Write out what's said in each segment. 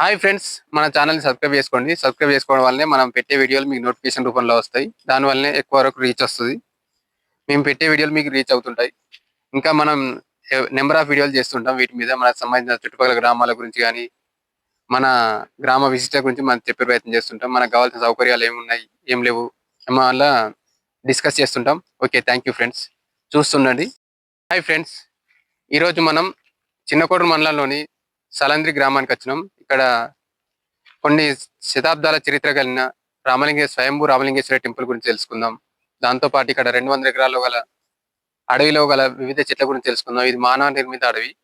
Hi friends మన ఛానల్ని subscribe చేసుకోండి. సబ్స్క్రైబ్ చేసుకోవడం వల్లనే మనం పెట్టే వీడియోలు మీకు నోటిఫికేషన్ రూపంలో వస్తాయి. దానివల్లనే ఎక్కువ వరకు రీచ్ వస్తుంది. మేము పెట్టే వీడియోలు మీకు రీచ్ అవుతుంటాయి. ఇంకా మనం నెంబర్ ఆఫ్ వీడియోలు చేస్తుంటాం. వీటి మీద మనకు సంబంధించిన చుట్టుపక్కల గ్రామాల గురించి కానీ మన గ్రామ విశిష్ట గురించి మనం చెప్పే ప్రయత్నం చేస్తుంటాం. మనకు కావాల్సిన సౌకర్యాలు ఏమున్నాయి ఏం లేవు మన వల్ల డిస్కస్ చేస్తుంటాం. ఓకే థ్యాంక్ యూ ఫ్రెండ్స్ చూస్తుండండి. హాయ్ ఫ్రెండ్స్ ఈరోజు మనం చిన్నకోటూరు మండలంలోని సలంద్రి గ్రామానికి వచ్చినాం. ఇక్కడ కొన్ని శతాబ్దాల చరిత్ర కలిగిన రామలింగ స్వయంభూ రామలింగేశ్వర టెంపుల్ గురించి తెలుసుకుందాం. దాంతో పాటు ఇక్కడ రెండు వందల ఎకరాల్లో గల అడవిలో గల వివిధ చెట్ల గురించి తెలుసుకుందాం. ఇది మానవ నిర్మిత అడవి.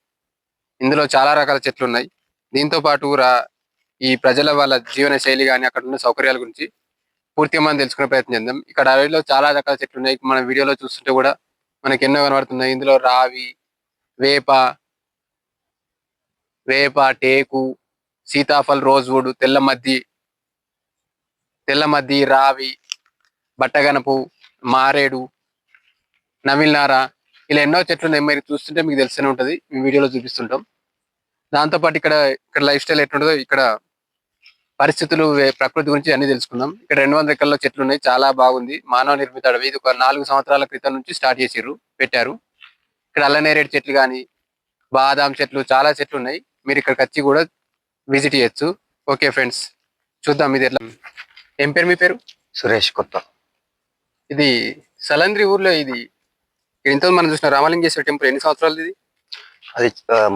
ఇందులో చాలా రకాల చెట్లు ఉన్నాయి. దీంతో పాటు రా ఈ ప్రజల వాళ్ళ జీవన శైలి కానీ అక్కడ ఉన్న సౌకర్యాల గురించి పూర్తిగా మనం తెలుసుకునే ప్రయత్నం చేద్దాం. ఇక్కడ అడవిలో చాలా రకాల చెట్లు ఉన్నాయి. మన వీడియోలో చూస్తుంటే కూడా మనకి ఎన్నో కనబడుతున్నాయి. ఇందులో రావి వేప వేప టేకు సీతాఫల్ రోజ్వుడ్ తెల్లమద్ది తెల్లమద్ది రావి బట్టగనపు మారేడు నవిల్నార ఇలా ఎన్నో చెట్లు ఉన్నాయి. మీరు చూస్తుంటే మీకు తెలిసే ఉంటది. మేము వీడియోలో చూపిస్తుంటాం. దాంతోపాటు ఇక్కడ ఇక్కడ లైఫ్ స్టైల్ ఎట్లుంటుందో ఇక్కడ పరిస్థితులు ప్రకృతి గురించి అన్ని తెలుసుకుందాం. ఇక్కడ రెండు వందల ఎకరాల చెట్లు ఉన్నాయి. చాలా బాగుంది. మానవ నిర్మిత అడవి. ఇది ఒక నాలుగు సంవత్సరాల క్రితం నుంచి స్టార్ట్ చేసిర్రు పెట్టారు. ఇక్కడ అల్లనేరేడు చెట్లు కానీ బాదాం చెట్లు చాలా చెట్లు ఉన్నాయి. మీరు ఇక్కడికి వచ్చి కూడా విజిట్ చేయొచ్చు. ఓకే ఫ్రెండ్స్ చూద్దాం ఇది ఎట్లా. ఏం పేరు మీ పేరు? సురేష్ కొత్త. ఇది సలంద్రి ఊర్లో ఇది. ఇంత మనం చూసిన రామలింగేశ్వర టెంపుల్ ఎన్ని సంవత్సరాలు ఇది? అది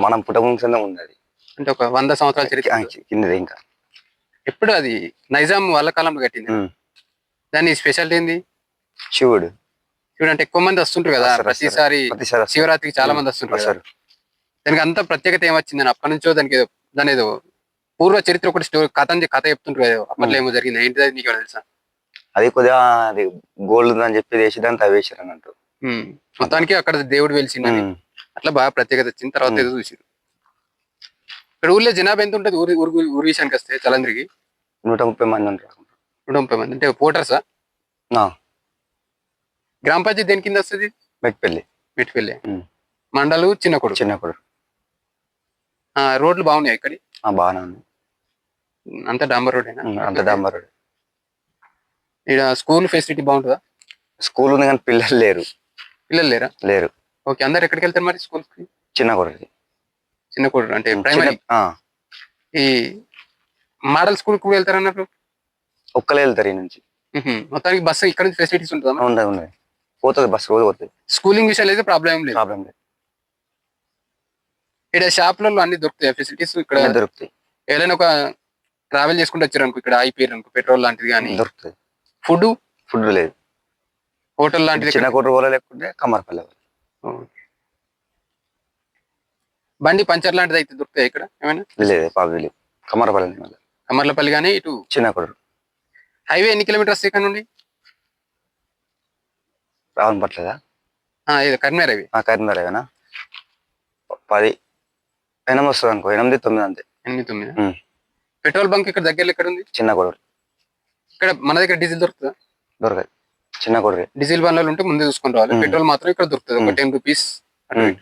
మనం పుట్టముందు ఉంది అది అంటే ఒక వంద సంవత్సరాల చరిత్ర. కిందది ఇంకా. ఎప్పుడు అది? నైజాం వాళ్ళ కాలంలో కట్టింది. దాని స్పెషాలిటీ ఏంది? శివుడు. చూడంటే ఎక్కువ మంది వస్తుంటారు కదా. ప్రతిసారి. శివరాత్రికి చాలా మంది వస్తుంటారు దానికి అంత ప్రత్యేకత ఏమొచ్చింది అప్పటి నుంచో దానికి ఏదో దాని ఏదో పూర్వ చరిత్ర ఒకటి స్టోరీ కథ అని కథ చెప్తుంటారు కదా అప్పట్లో ఏమో జరిగింది. ఏంటిది అది నీకు తెలుసా? అది కొద్దిగా అది గోల్డ్ అని చెప్పి వేసి దాన్ని తవ్వేసారు అన్నట్టు. మొత్తానికి అక్కడ దేవుడు వెలిసిండని ఉమ్. అట్లా బాగా ప్రత్యేకత వచ్చింది. తర్వాత. ఏదో చూసిరు ఇక్కడ ఊర్లో జనాభా ఎంత ఉంటుంది? ఊరి ఊరు ఊరు విషయానికి వస్తే చలంద్రికి. నూట ముప్పై మంది ఉంటారు. నూట ముప్పై మంది. అంటే పోటర్సా? ఆ, గ్రామ పంచాయతీ దేని కింద వస్తుంది? మెట్పల్లి. మెట్టిపల్లి ఉమ్. మండలు చిన్న కొడుకు చిన్న కొడుకు ఆ, రోడ్లు బాగున్నాయి ఇక్కడ? ఆ, బాగానే ఉంది అంత డాంబర్ రోడ్ అంత డాంబరుడు ఇక్కడ స్కూల్ ఫెసిలిటీ బాగుంటుందా? స్కూల్ ఉంది కానీ పిల్లలు లేరు. పిల్లలు లేరా? లేరు. ఓకే అందరు ఎక్కడికి వెళ్తారు మరి స్కూల్కి చిన్న కొడుకు చిన్న కొడుకు అంటే ప్రైమరీ ఈ మోడల్ స్కూల్ కూడా వెళ్తారు అన్నట్టు ఒక్కలే వెళ్తారు ఈ నుంచి. మొత్తానికి బస్సు ఇక్కడ నుంచి ఫెసిలిటీస్ ఉంటుందా ఉండదు ఉండదు పోతుంది బస్ రోజు పోతుంది. స్కూలింగ్ విషయాలు అయితే ప్రాబ్లం లేదు. ప్రాబ్లం లేదు. ఇక్కడ షాప్లలో అన్ని దొరుకుతాయి? ఫెసిలిటీస్ ఇక్కడ దొరుకుతాయి. ఏదైనా ఒక ట్రావెల్ చేసుకుంటూ వచ్చారు అనుకో ఇక్కడ అయిపోయారు అనుకో పెట్రోల్ లాంటిది కానీ. దొరుకుతుంది ఫుడ్ ఫుడ్ లేదు. హోటల్ లాంటిది చిన్న కొడుకు పోలే లేకుంటే కమ్మరపల్లి పోలే. ఓకే. బండి పంచర్ లాంటిది అయితే దొరుకుతాయి ఇక్కడ? ఏమైనా? లేదు పాపి లేదు మళ్ళీ. కమర్లపల్లి కానీ ఇటు? చిన్న కొడుకు హైవే ఎన్ని కిలోమీటర్స్ ఇక్కడ నుండి? రావణ పట్లేదా ఆ, ఇది కరీంనగర్ హైవే కరీంనగర్ ఏమైనా పది ఎనిమిది వస్తుంది అనుకో ఎనిమిది తొమ్మిది అంతే. ఎనిమిది తొమ్మిది? ఉమ్. పెట్రోల్ బంక్ ఇక్కడ దగ్గరలో ఎక్కడ ఉంది? చిన్న కొడుకు ఇక్కడ మన దగ్గర డీజిల్ దొరుకుతుందా? దొరకదు. చిన్న కొడుకు డీజిల్ బండ్లు ఉంటే ముందే చూసుకొని రావాలి. మ్మ్. పెట్రోల్ మాత్రం ఇక్కడ దొరుకుతుంది. ఒక మ్మ్. టెన్ రూపీస్ మ్మ్.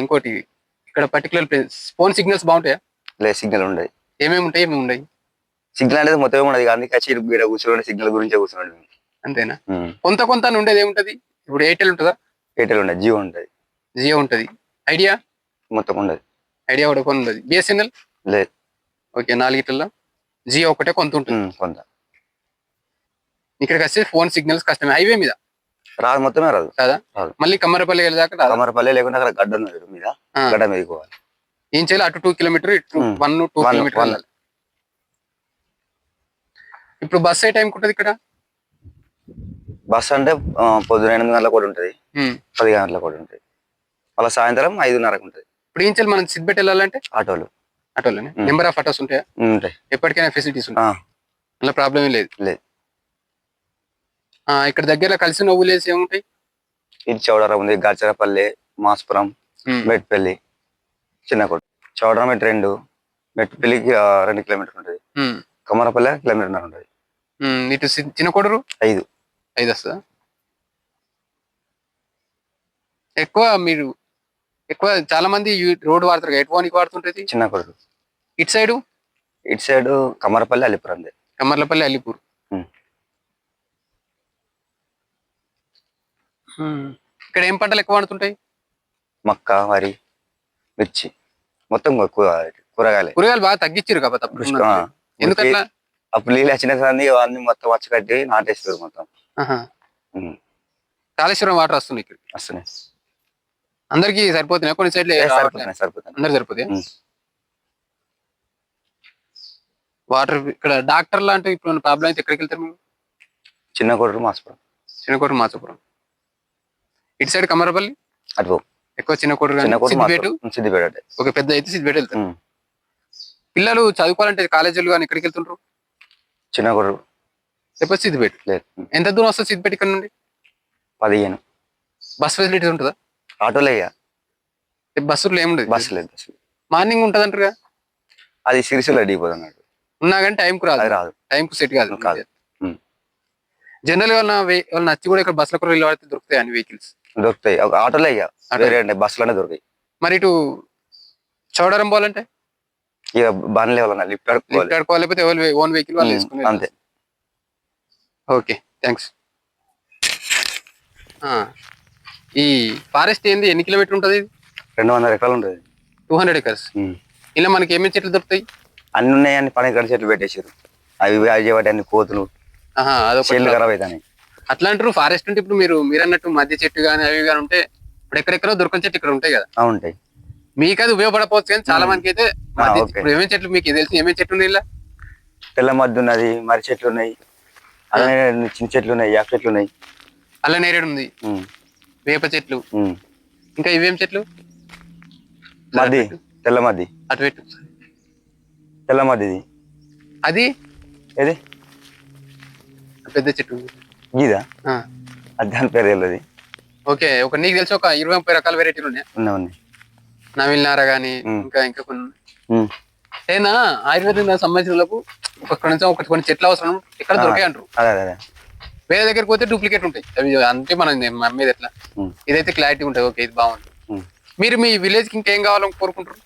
ఇంకోటి ఇక్కడ పర్టికులర్ ప్లేస్ ఫోన్ సిగ్నల్స్ బాగుంటాయా? లేదు సిగ్నల్ ఉండదు. ఏమేమి ఉంటాయి ఏమేమి ఉండయి? సిగ్నల్ అనేది మొత్తం ఉండదు. అందుకే వచ్చి ఇక్కడ కూర్చోండి సిగ్నల్ గురించే కూర్చోండి అంతేనా? కొంత కొంత అని ఉండేది ఏముంటది? ఇప్పుడు ఎయిర్టెల్ ఉంటుందా? ఎయిర్టెల్ ఉండదు. జియో ఉంటుంది. జియో ఉంటది? ఐడియా మొత్తం ఉండదు. ఐడియా కూడా కొన్ని ఉండదు బిఎస్ఎన్ఎల్ లేదు. ఓకే నాలుగిట్లలో జియో ఒకటే కొంత ఉంటుంది. కొంత. ఇక్కడికి వస్తే ఫోన్ సిగ్నల్స్ కష్టమే. హైవే మీద? రాదు మొత్తమే రాదు. కదా. మళ్ళీ కమ్మరపల్లి వెళ్ళేదాకా? కమ్మరపల్లి లేకుంటే అక్కడ గడ్డ మీద. గడ్డ మీద పోవాలి. ఏం చేయాలి? అటు టూ కిలోమీటర్ ఇటు. One two kilometre. వెళ్ళాలి. ఇప్పుడు బస్ ఏ టైం ఉంటుంది ఇక్కడ? బస్ అంటే పొద్దున ఎనిమిది గంటలకు కూడా ఉంటుంది. పది గంటలకు కూడా ఉంటుంది. మళ్ళీ సాయంత్రం ఐదున్నరకు ఉంటుంది. ఇప్పుడు ఏం చేయాలి? మనం సిద్బెట్ వెళ్ళాలంటే? ఆటోలు. ఆటోలోనే. నెంబర్ ఆఫ్ ఆటోస్ ఉంటాయా? ఉంటాయి. ఎప్పటికైనా ఫెసిలిటీస్ ఉంటాయి? అలా ప్రాబ్లం లేదు? లేదు. ఆ, ఇక్కడ దగ్గర కలిసి నవ్వు లేసి ఏముంటాయి? ఇది చౌడరా ఉంది. గాచరపల్లి మాస్పురం. మెట్పల్లి చిన్న కొట్టు. చౌడరా మెట్ రెండు మెట్పల్లికి రెండు కిలోమీటర్లు ఉంటుంది. మ్మ్. కమ్మరపల్లి కిలోమీటర్ ఉంటుంది. ఇటు సి- చిన్న కొడరు? ఐదు. ఐదు వస్తుందా? ఎక్కువ మీరు ఎక్కువ చాలా మంది ఈ రోడ్ వాడతారు ఎటు పోనీకి వాడుతుంటది చిన్న కొడుకు. ఇటు సైడ్? ఇటు సైడ్ కమరపల్లి అలీపూర్ ఉమ్. ఉమ్. ఇక్కడ ఏం పంటలు ఎక్కువ వాడుతుంటాయి మక్క వరి మిర్చి. మొత్తం కూ- కూ- కూరగాయలే. కూరగాయలు బాగా తగ్గించారు కాబట్టి అప్పుడు పుష్క- ఆ. ఎందుకట్లా అప్పుడు నీళ్ళు వచ్చిన కానీ అన్ని మొత్తం వచ్చి కట్టి నాటేస్తారు మొత్తం. ఆహా. ఉమ్. కాళేశ్వరం వాటర్ వస్తున్నాయి ఇక్కడ వస్తున్నాయి. అందరికి సరిపోతున్నాయి? కొన్ని సైడ్లు సరిపోతున్నాయి సరిపోతున్నాయి. అందరు సరిపోతాయి. వాటర్ ఇక్కడ డాక్టర్ లాంటి ఇప్పుడు ప్రాబ్లం అయితే ఎక్కడికి వెళ్తారు మీరు? చిన్న కొడుకు మాసపురం. చిన్నకోట మాచపురం ఇటు సైడ్ కమ్మరపల్లి అటు. ఎక్కువ చిన్న కోట చిన్న కొడుకు సిద్దిపేట? మాసపురం సిద్దిపేట. ఒక పెద్ద అయితే సిద్దిపేట వెళ్తారు. పిల్లలు చదువుకోవాలంటే కాలేజీలు కానీ ఎక్కడికి వెళ్తుంటారు చిన్న కొడుకు లేకపోతే సిద్దిపేట? లేదు. ఎంత దూరం వస్తుంది సిద్దిపేట ఇక్కడ నుండి? పదిహేను. బస్ ఫెసిలిటీ ఉంటుందా? ఆటోలే ఇక బస్సులో ఏముండదు బస్సు లేదు బస్సు. మార్నింగ్ ఉంటుంది అంటారుగా అది సిరిసిల్ల అడిగిపోదు అన్నట్టు ఉన్నా కానీ టైంకు రాదు. రాదు. టైంకు సెట్ కాదు. కాదు. జనరల్గా వాళ్ళ నచ్చి కూడా ఇక్కడ బస్సులో కూడా వెళ్ళి దొరుకుతాయి అన్ని వెహికల్స్ దొరుకుతాయి. ఒక ఆటోలే ఇక ఆటో. వేరే అంటే బస్సులోనే దొరుకుతాయి. మరి ఇటు చౌడరం పోవాలంటే? ఇక బండ్లు ఎవరన్నా లిఫ్ట్ లిఫ్ట్ ఆడుకోవాలి లేకపోతే ఓన్ వెహికల్ వాళ్ళు వేసుకుని అంతే. ఓకే థ్యాంక్స్ ఈ ఫారెస్ట్ ఏంది? ఎన్ని కిలోమీటర్ ఉంటుంది రెండు వందల ఎకరాలు ఉంటుంది. Two hundred acres. ఇలా మనకి ఏమేమి చెట్లు దొరుకుతాయి? అన్ని ఉన్నాయని పని గడి చెట్లు పెట్టేసారు అవి అవి అన్ని కోతులు చెట్లు ఖరాబ్ అవుతాయి అట్లా అంటారు ఫారెస్ట్ అంటే ఇప్పుడు మీరు మీరు అన్నట్టు మధ్య చెట్టు కానీ అవి కానీ ఉంటే ఇప్పుడు ఎక్కడెక్కడో దొరకని చెట్టు ఇక్కడ ఉంటాయి కదా. ఉంటాయి. మీకు అది ఉపయోగపడకపోవచ్చు కానీ చాలా మందికి అయితే. ఇప్పుడు ఏమేమి చెట్లు మీకు తెలిసి ఏమేమి చెట్లు ఉన్నాయి ఇలా? తెల్ల మద్దు ఉన్నది మర్రి చెట్లు ఉన్నాయి. అలానే చిన్న చెట్లు ఉన్నాయి యాప్ చెట్లు ఉన్నాయి. అల్ల నేరేడు ఉంది. వేప చెట్లు. ఇంకా ఇవేం చెట్లు? మద్ది తెల్ల మద్ది అటు పెట్టు. తెల్ల మద్దిది అది? ఏది? పెద్ద చెట్టు. గీదా? అది దాని పేరు తెలియదు ఓకే ఒక నీకు తెలిసి ఒక ఇరవై ముప్పై రకాల వెరైటీలు ఉన్నాయి? ఉన్నాయి ఉన్నాయి. నవిలినార గానీ ఉమ్. ఇంకా ఇంకా కొన్ని. అయినా ఆయుర్వేదం సంబంధించిన ఒక నుంచి ఒకటి కొన్ని చెట్లు అవసరం ఇక్కడ. దొరికాయి అంటారు. అదే అదే. వేరే దగ్గరికి పోతే డూప్లికేట్ ఉంటాయి. అవి అంటే మనం మీద ఎట్లా? ఇదైతే క్లారిటీ ఉంటుంది. ఓకే ఇది బాగుంది. మీరు మీ విలేజ్కి ఇంకేం కావాలని కోరుకుంటారు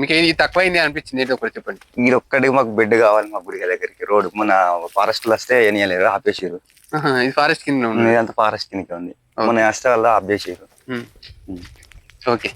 మీకు ఇది తక్కువైంది అనిపించింది? ఏంటో ఒకటి చెప్పండి. మీరు ఒక్కడికి మాకు బెడ్ కావాలి మా గుడి దగ్గరికి. రోడ్ మన ఫారెస్ట్లో వస్తే ఎనియలేరు ఆపేసారు ఇది ఫారెస్ట్ కింద ఉంది. ఇదంతా ఫారెస్ట్ కిందకే ఉంది. మన వస్తే వల్ల ఆపేసారు. ఓకే.